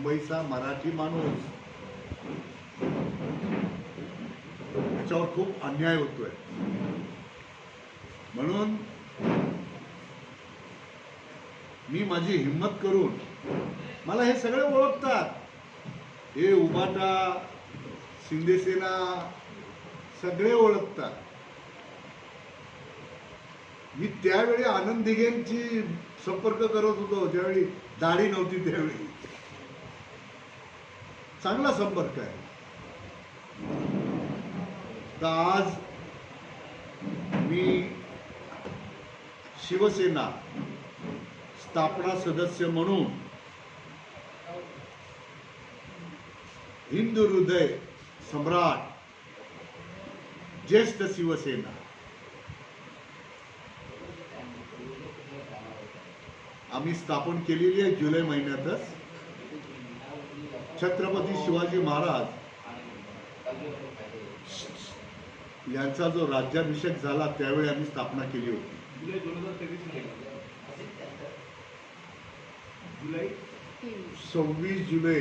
मुंबईचा मराठी माणूस. त्याच्यावर खूप अन्याय होतोय. म्हणून मी माझी हिंमत करून मला हे सगळे ओळखतात. हे उबाटा शिंदेसेना सगळे ओळखतात. मी त्यावेळी आनंद दिघेंची संपर्क करत होतो ज्यावेळी दाढी नव्हती त्यावेळी. चांगला संपर्क आहे. तर आज मी शिवसेना स्थापना सदस्य म्हणून हिंदू हृदय सम्राट ज्येष्ठ शिवसेना आम्ही स्थापन केलेली आहे जुलै महिन्यातच. छत्रपती शिवाजी महाराज यांचा जो राज्याभिषेक झाला त्यावेळी आम्ही स्थापना केली होती. सव्वीस जुलै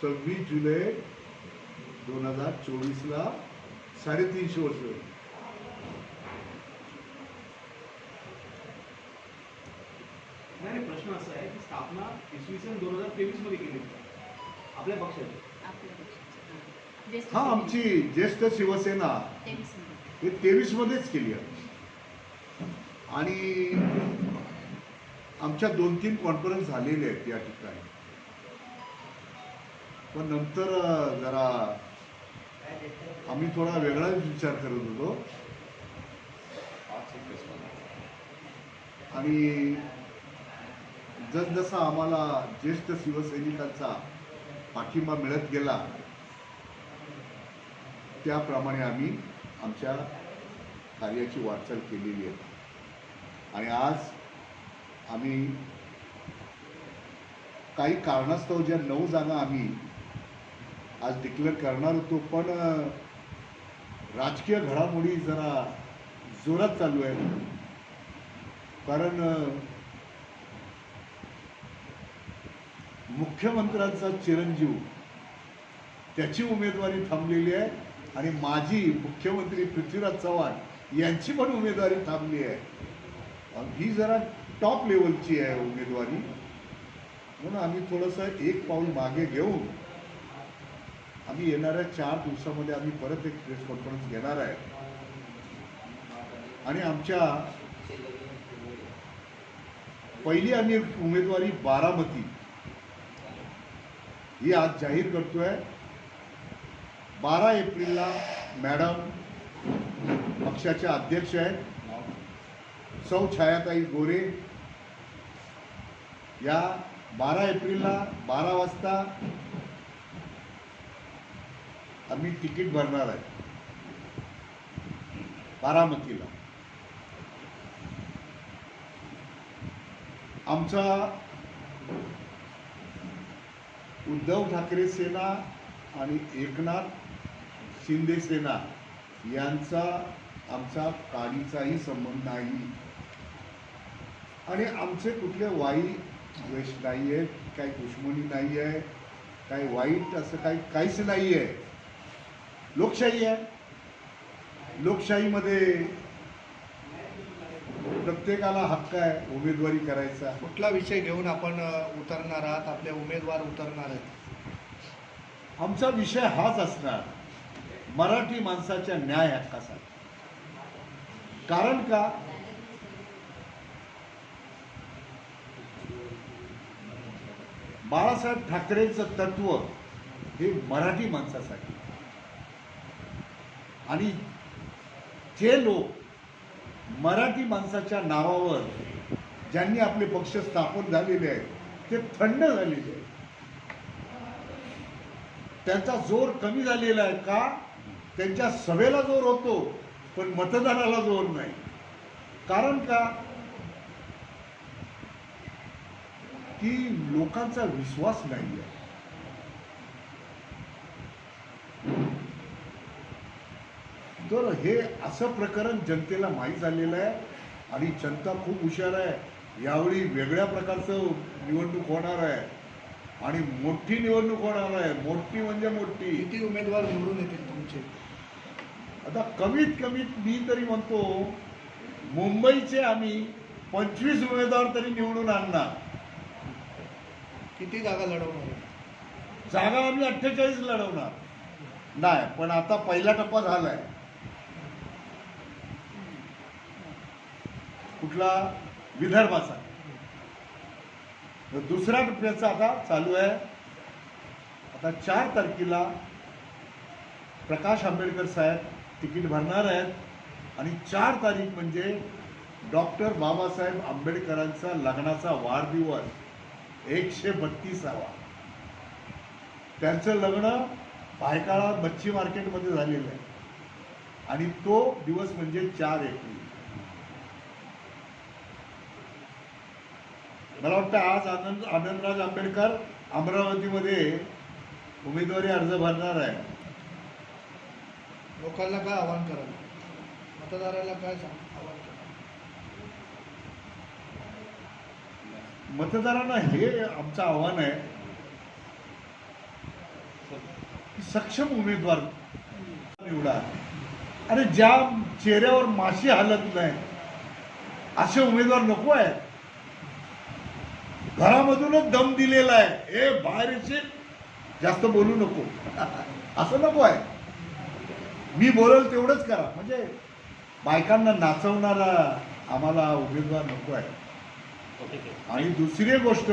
सव्वीस जुलै दोन हजार चोवीसला साडेतीनशे वर्ष झाली. नाही नाही, प्रश्न असा आहे की स्थापना इसवी सन दोन हजार तेवीसमध्ये केली होती. आपल्या पक्षाची. हां. आमची ज्येष्ठ शिवसेना. हे तेवीस मध्येच केली आहे. आणि आमच्या दोन तीन कॉन्फरन्स झालेले आहेत या ठिकाणी. पण नंतर जरा आम्ही थोडा वेगळाच विचार करत होतो. आणि जसजसा आम्हाला ज्येष्ठ शिवसैनिकांचा पाठिंबा मिळत गेला त्याप्रमाणे आम्ही आमच्या कार्याची वाटचाल केलेली आहे. आणि आज आम्ही काही कारणास्तव ज्या नऊ जागा आम्ही आज डिक्लेअर करणार होतो पण राजकीय घडामोडी जरा जोरात चालू आहे कारण मुख्यमंत्र्यांचा चिरंजीव. त्याची उमेदवारी थांबलेली आहे आणि माझी मुख्यमंत्री पृथ्वीराज चव्हाण यांची पण उमेदवारी थांबली आहे. ही जरा टॉप लेवलची आहे उमेदवारी. म्हणून आम्ही थोडंसं एक पाऊल मागे घेऊन आम्ही येणाऱ्या चार दिवसामध्ये आम्ही परत एक प्रेस कॉन्फरन्स घेणार आहे. आणि आमच्या पहिली आम्ही उमेदवारी बारामती ही आज जाहीर करतोय. बारा एप्रिलला मॅडम पक्षाच्या अध्यक्ष आहेत. सौ छायाताई गोरे या बारा एप्रिलला बारा वाजता आम्ही तिकीट भरणार आहे. बारामतीला. आमचा उद्धव ठाकरे सेना आणि एकनाथ शिंदे सेना यांचा आमचा काडीचाही संबंध नाही. आणि आमचे कुठले वाईट द्वेष नाही आहे काही दुश्मनी नाही आहे काही वाईट असं काही काहीच नाही आहे लोकशाही आहे. लोकशाहीमध्ये प्रत्येकाला हक्क आहे उमेदवारी करायचा कुठला विषय घेऊन आपण उतरणार आहात? आपले उमेदवार उतरणार आहेत. आमचा विषय हाच असणार. मराठी माणसाच्या न्याय हक्कासाठी. कारण का? बाळासाहेब ठाकरेंचं तत्व हे मराठी माणसासाठी. आणि जे लोक मराठी माणसाच्या नावावर ज्यांनी आपले पक्ष स्थापन झालेले आहेत ते थंड झालेले आहेत. त्यांचा जोर कमी झालेला आहे का? त्यांच्या सभेला जोर होतो पण मतदानाला जोर नाही. कारण का? की लोकांचा विश्वास नाही आहे तर हे असं प्रकरण जनतेला माहीत झालेलं आहे आणि जनता खूप हुशार आहे. यावेळी वेगळ्या प्रकारचं निवडणूक होणार आहे. आणि मोठी निवडणूक होणार आहे. मोठी म्हणजे मोठी. किती उमेदवार निवडून येतील तुमचे? आता कमीत कमीत मी तरी म्हणतो मुंबईचे आम्ही पंचवीस उमेदवार तरी निवडून आणणार. किती जागा लढवणार? जागा आम्ही अठ्ठेचाळीस लढवणार. नाही पण आता पहिला टप्पा झालाय. कुठला विदर्भाचा. तर दुसऱ्या टप्प्याचा आता चालू आहे. आता चार तारखेला प्रकाश आंबेडकर साहेब तिकीट भरणार आहेत. आणि चार तारीख म्हणजे डॉक्टर बाबासाहेब आंबेडकरांचा लग्नाचा वाढदिवस एकशे बत्तीसावा. त्यांचं लग्न भायकाळा मच्छी मार्केटमध्ये झालेलं आहे. आणि तो दिवस म्हणजे चार एप्रिल. मला वाटतं आज आनंद आनंदराज आंबेडकर अमरावतीमध्ये उमेदवारी अर्ज भरणार आहे. लोकांना काय आव्हान कराल? मतदाराला काय आव्हान कराल? मतदारांना हे आमचं आव्हान आहे. की सक्षम उमेदवार निवडा. अरे ज्या चेहऱ्यावर माशी हालत नाही असे उमेदवार नको आहे घरामधूनच दम दिलेला आहे. हे बाहेरचे जास्त बोलू नको. असं नको आहे. मी बोलल तेवढंच करा. म्हणजे बायकांना नाचवणारा आम्हाला उमेदवार नको आहे. आणि दुसरी गोष्ट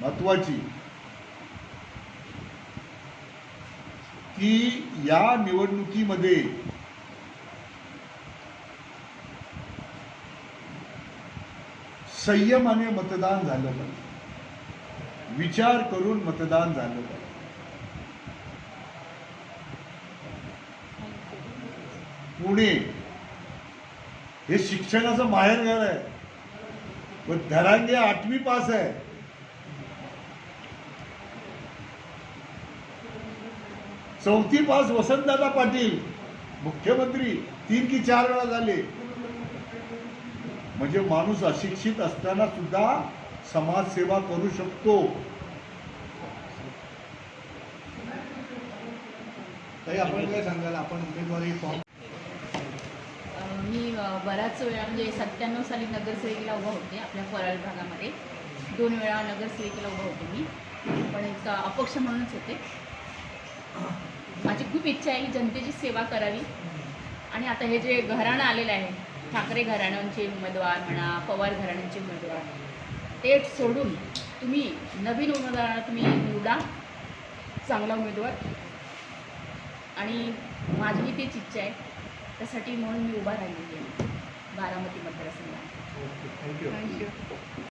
महत्वाची की या निवडणुकीमध्ये संयमाने मतदान झालं पाहिजे. विचार करून मतदान झालं पाहिजे. पुणे हे शिक्षणाचं माहेरघर आहे. पण धरांगे आठवी पास आहे. चौथी पास वसंतदादा पाटील मुख्यमंत्री तीन की चार वेळा झाले. म्हणजे माणूस अशिक्षित असताना सुद्धा समाजसेवा करू शकतो. तरी आपण काय सांगाल? आपण उमेदवारी फॉर्म मी बऱ्याच बराच वेळा म्हणजे सत्त्याण्णव साली नगरसेविकेला उभा होते आपल्या फराळ भागामध्ये. दोन वेळा नगरसेविकेला उभा होते मी. पण एक अपक्ष म्हणूनच होते. माझी खूप इच्छा आहे की जनतेची सेवा करावी. आणि आता हे जे घराणं आलेलं आहे ठाकरे घराण्यांचे उमेदवार म्हणा पवार घराण्यांचे उमेदवार. ते सोडून तुम्ही नवीन उमेदवारांना तुम्ही निवडा. चांगला उमेदवार. आणि माझी तीच इच्छा आहे. त्यासाठी म्हणून मी उभा राहिलेली आहे. बारामती मतदारसंघात. Thank you. Thank you.